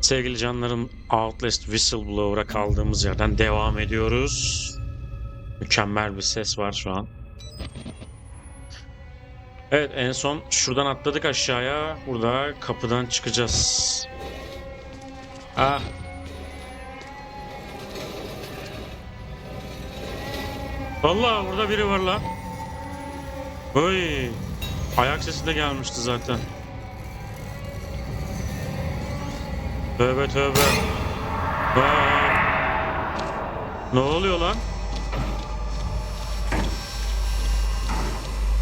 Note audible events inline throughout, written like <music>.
Sevgili canlarım Outlast Whistleblower'a kaldığımız yerden devam ediyoruz. Mükemmel bir ses var şu an. Evet en son şuradan atladık aşağıya. Burada kapıdan çıkacağız. Ah. Vallahi burada biri var lan. Oy. Ayak sesi de gelmişti zaten. Tövbe tövbe. Aa. Ne oluyor lan?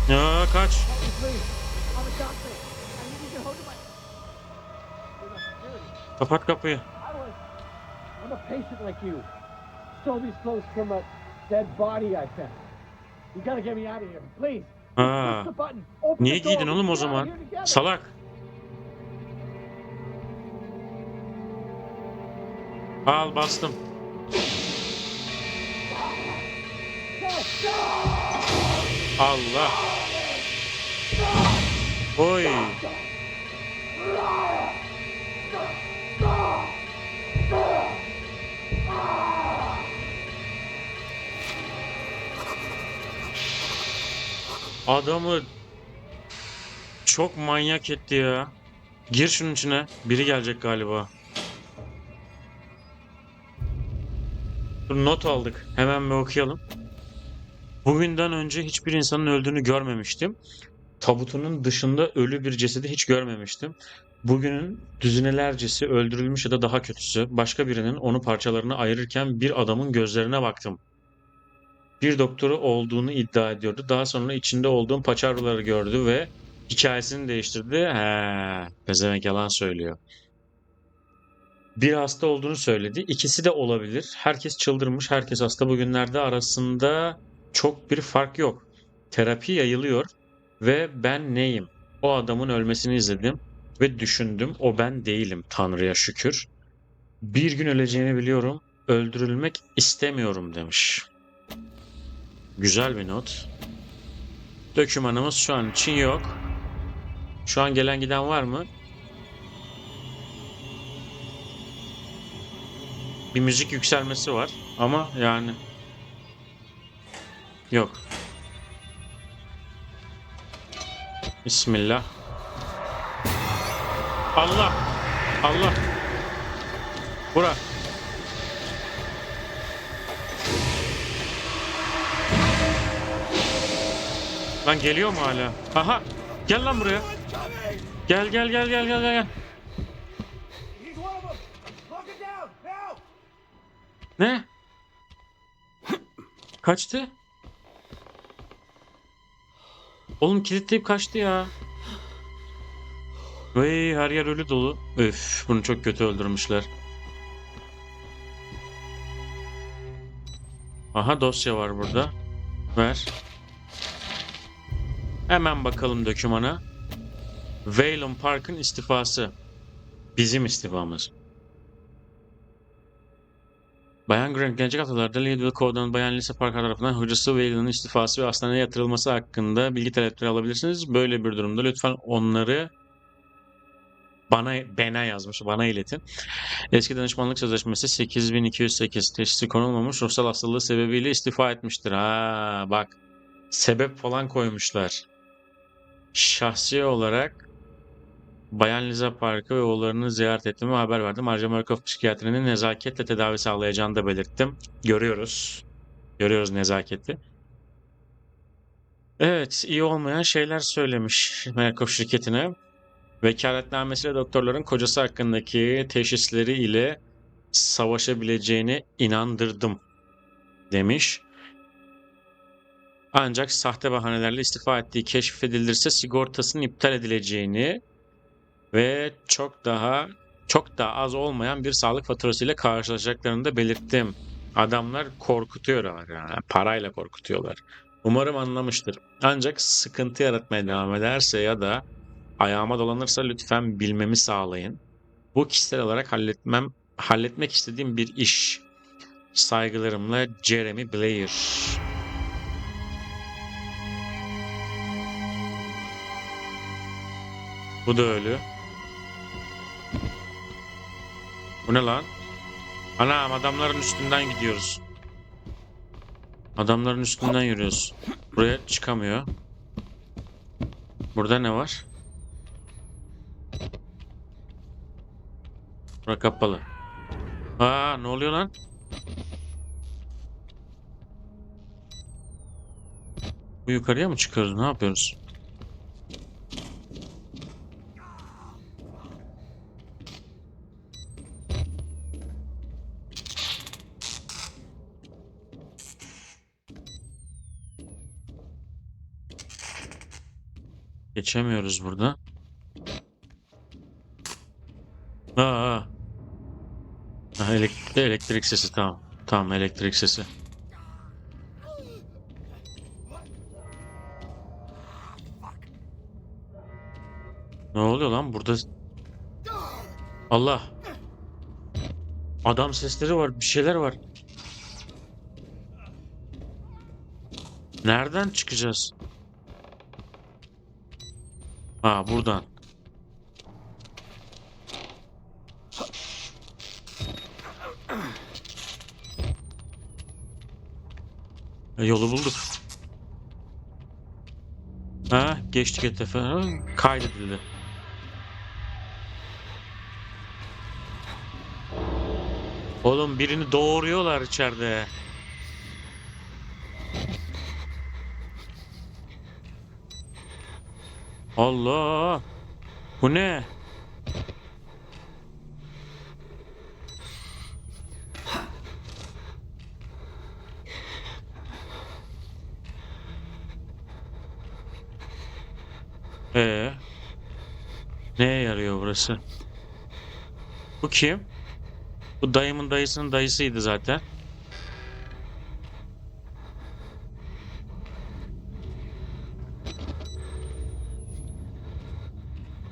Ya kaç. Kapat kapıyı. I'm a patient like you. Stole these clothes from a dead body I found. You gotta get me out of here, please. Ha. Niye giydin oğlum o zaman? Salak. Al bastım. Allah. Oy. Adamı çok manyak etti ya. Gir şunun içine. Biri gelecek galiba. Not aldık. Hemen bir okuyalım. Bugünden önce hiçbir insanın öldüğünü görmemiştim. Tabutunun dışında ölü bir cesedi hiç görmemiştim. Bugünün düzinelercesi öldürülmüş ya da daha kötüsü başka birinin onu parçalarına ayırırken bir adamın gözlerine baktım. Bir doktoru olduğunu iddia ediyordu. Daha sonra içinde olduğum paçavraları gördü ve hikayesini değiştirdi. He, pezevenk yalan söylüyor. Bir hasta olduğunu söyledi. İkisi de olabilir. Herkes çıldırmış, herkes hasta. Bugünlerde arasında çok bir fark yok. Terapi yayılıyor ve ben neyim? O adamın ölmesini izledim ve düşündüm. O ben değilim Tanrı'ya şükür. Bir gün öleceğini biliyorum. Öldürülmek istemiyorum demiş. Güzel bir not. Dökümanımız şu an için yok. Şu an gelen giden var mı? Bir müzik yükselmesi var ama yani yok. Bismillah. Allah. Allah. Bura. Lan geliyor mu hala? Aha. Gel lan buraya. Gel gel gel gel gel gel. Ne? Kaçtı? Oğlum kilitleyip kaçtı ya. Vay her yer ölü dolu. Öf bunu çok kötü öldürmüşler. Aha dosya var burada. Ver. Hemen bakalım dokümana. Waylon Park'ın istifası. Bizim istifamız. Bayan Grant gelecek haftalarda Leadville Cove'dan Bayan Lisa Park tarafından hocası Waylon'un istifası ve hastaneye yatırılması hakkında bilgi talepleri alabilirsiniz. Böyle bir durumda lütfen onları bana bana yazmış, bana iletin. Eski danışmanlık sözleşmesi 8208 teşhisi konulmamış ruhsal hastalığı sebebiyle istifa etmiştir. Ha bak sebep falan koymuşlar. Şahsi olarak Bayan Liza Park'ı ve oğullarını ziyaret ettiğimi haber verdim. Ayrıca Markov psikiyatrinin nezaketle tedavi sağlayacağını da belirttim. Görüyoruz. Görüyoruz nezaketi. Evet, iyi olmayan şeyler söylemiş Markov şirketine. Vekaletnamesiyle doktorların kocası hakkındaki teşhisleri ile savaşabileceğine inandırdım demiş. Ancak sahte bahanelerle istifa ettiği keşfedilirse sigortasının iptal edileceğini ve çok daha çok daha az olmayan bir sağlık faturasıyla karşılaşacaklarını da belirttim. Adamlar korkutuyorlar yani parayla korkutuyorlar. Umarım anlamıştır. Ancak sıkıntı yaratmaya devam ederse ya da ayağıma dolanırsa lütfen bilmemi sağlayın. Bu kişisel olarak halletmem halletmek istediğim bir iş. Saygılarımla Jeremy Blair. Bu da ölü. Bu ne lan? Anam adamların üstünden gidiyoruz. Adamların üstünden yürüyoruz. Buraya çıkamıyor. Burada ne var? Bura kapalı. Aa ne oluyor lan? Bu yukarıya mı çıkıyoruz? Ne yapıyoruz? Geçemiyoruz burada. Aa. Ha, elektrik, elektrik sesi tamam. Tamam elektrik sesi. Ne oluyor lan burada? Allah. Adam sesleri var, bir şeyler var. Nereden çıkacağız? Ha buradan. E, yolu bulduk. Ha geçtik etefe. Ha, Kaydedildi. Oğlum birini doğuruyorlar içeride. Allah! Bu ne? Ee, neye yarıyor burası? Bu kim? Bu dayımın dayısının dayısıydı zaten.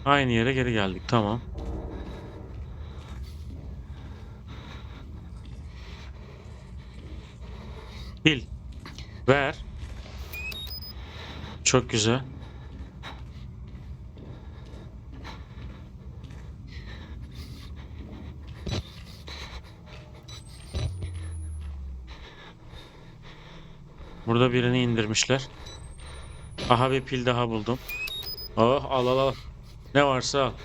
Aynı yere geri geldik. Tamam. Pil. Ver. Çok güzel. Burada birini indirmişler. Aha bir pil daha buldum. Oh al al al. Ne varsa al.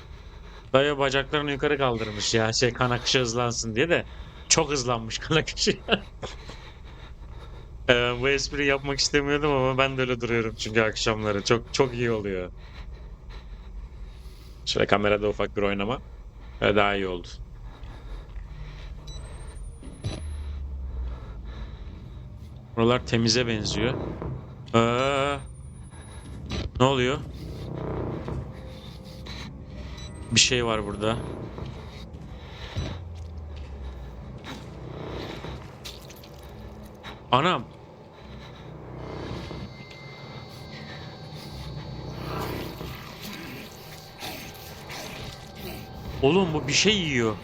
Dayı bacaklarını yukarı kaldırmış ya şey kan akışı hızlansın diye de çok hızlanmış kan akışı. <laughs> Ee, bu espri yapmak istemiyordum ama ben de öyle duruyorum çünkü akşamları çok çok iyi oluyor. Şöyle kamerada ufak bir oynama ve daha iyi oldu. Buralar temize benziyor. Aa, ne oluyor? Bir şey var burada. Anam. Oğlum bu bir şey yiyor.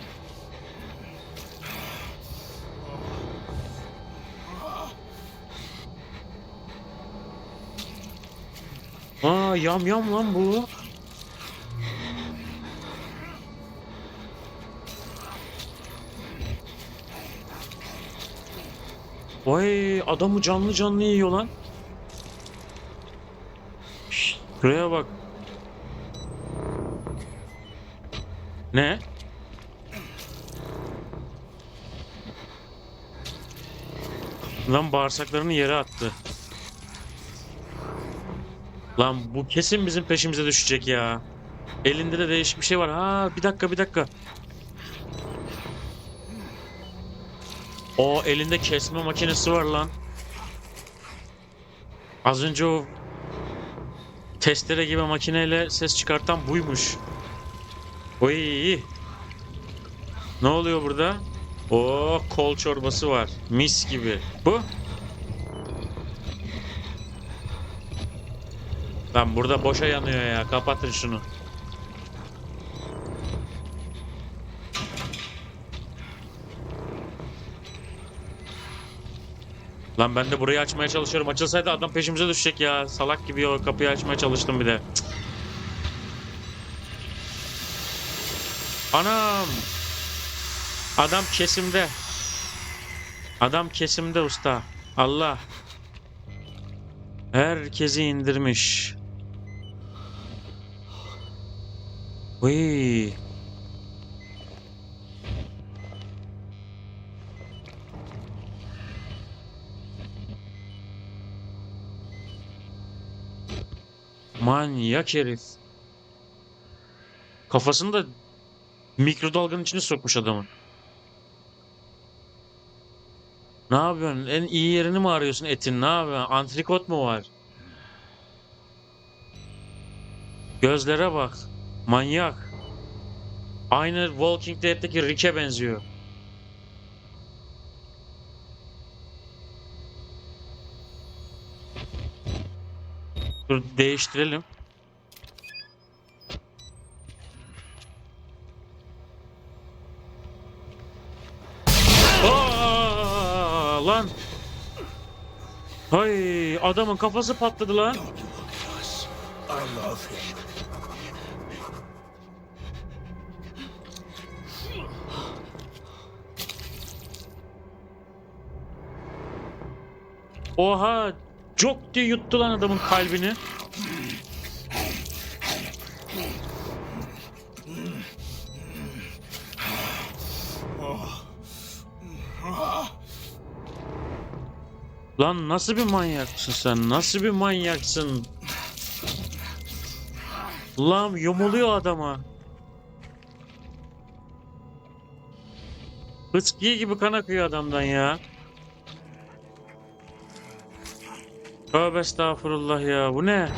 Aa yam yam lan bu. Vay adamı canlı canlı yiyor lan. Şşt, Şuraya bak. Ne? Lan bağırsaklarını yere attı. Lan bu kesin bizim peşimize düşecek ya. Elinde de değişik bir şey var. Ha bir dakika bir dakika. O elinde kesme makinesi var lan. Az önce o testere gibi makineyle ses çıkartan buymuş. Oy. Ne oluyor burada? O kol çorbası var. Mis gibi. Bu? Lan burada boşa yanıyor ya. Kapatın şunu. Lan ben de burayı açmaya çalışıyorum. Açılsaydı adam peşimize düşecek ya. Salak gibi o kapıyı açmaya çalıştım bir de. Cık. Anam. Adam kesimde. Adam kesimde usta. Allah. Herkesi indirmiş. Vıy. Manyak herif. Kafasını da mikrodalganın içine sokmuş adamın. Ne yapıyorsun? En iyi yerini mi arıyorsun etin? Ne yapıyorsun? Antrikot mu var? Gözlere bak. Manyak. Aynı Walking Dead'deki Rick'e benziyor. Dur değiştirelim. Lan. Hay adamın kafası patladı lan. Oha çok diye yuttu lan adamın kalbini. Lan nasıl bir manyaksın sen? Nasıl bir manyaksın? Lan yumuluyor adama. Fıskiye gibi kan akıyor adamdan ya. Tövbe estağfurullah ya. Bu ne?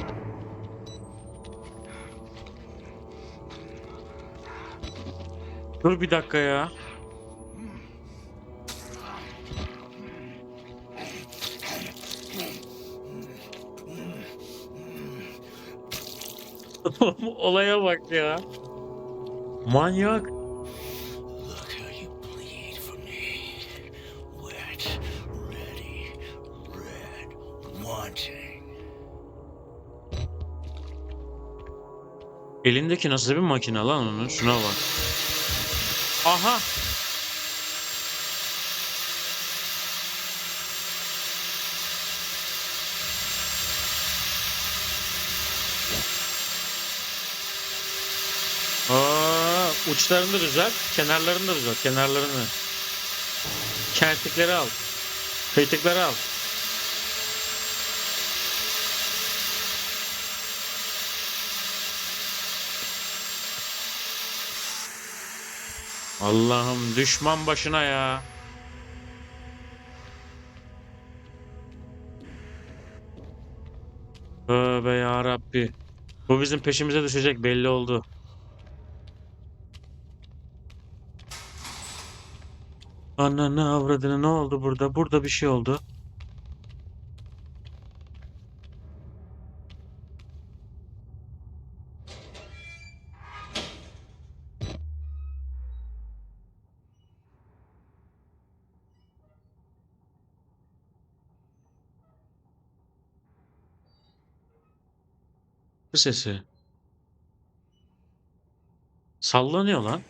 Dur bir dakika ya. <laughs> Olaya bak ya. Manyak. Elindeki nasıl bir makine lan onun? Şuna bak. Aha. Aa, uçlarını düzelt, kenarlarını da düzelt, kenarlarını. Kertikleri al. Kıytıkları al. Allah'ım düşman başına ya. Tövbe ya Rabbi. Bu bizim peşimize düşecek belli oldu. Ananı avradını ne oldu burada? Burada bir şey oldu. Sesi. Sallanıyor lan.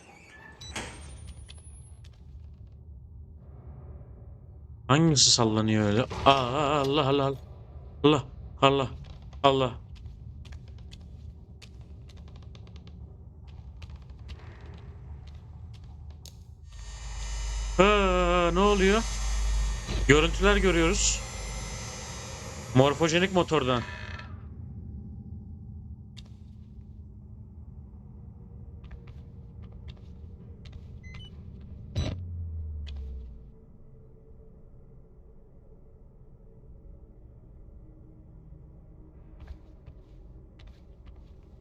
Hangisi sallanıyor öyle? Aa, Allah Allah Allah Allah Allah. Ne oluyor? Görüntüler görüyoruz. Morfojenik motordan.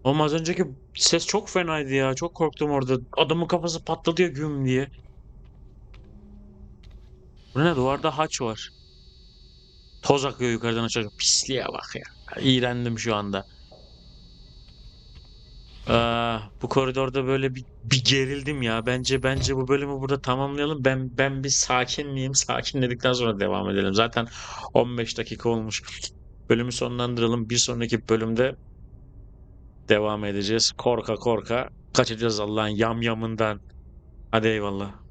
Oğlum az önceki ses çok fenaydı ya. Çok korktum orada. Adamın kafası patladı ya güm diye. Bu ne? Duvarda haç var. Toz akıyor yukarıdan aşağı. Pisliğe bak ya. İğrendim şu anda. Aa, bu koridorda böyle bir, bir gerildim ya. Bence bence bu bölümü burada tamamlayalım. Ben ben bir sakinleyeyim. Sakinledikten sonra devam edelim. Zaten 15 dakika olmuş. Bölümü sonlandıralım. Bir sonraki bölümde devam edeceğiz. Korka korka kaçacağız Allah'ın yamyamından. Hadi eyvallah.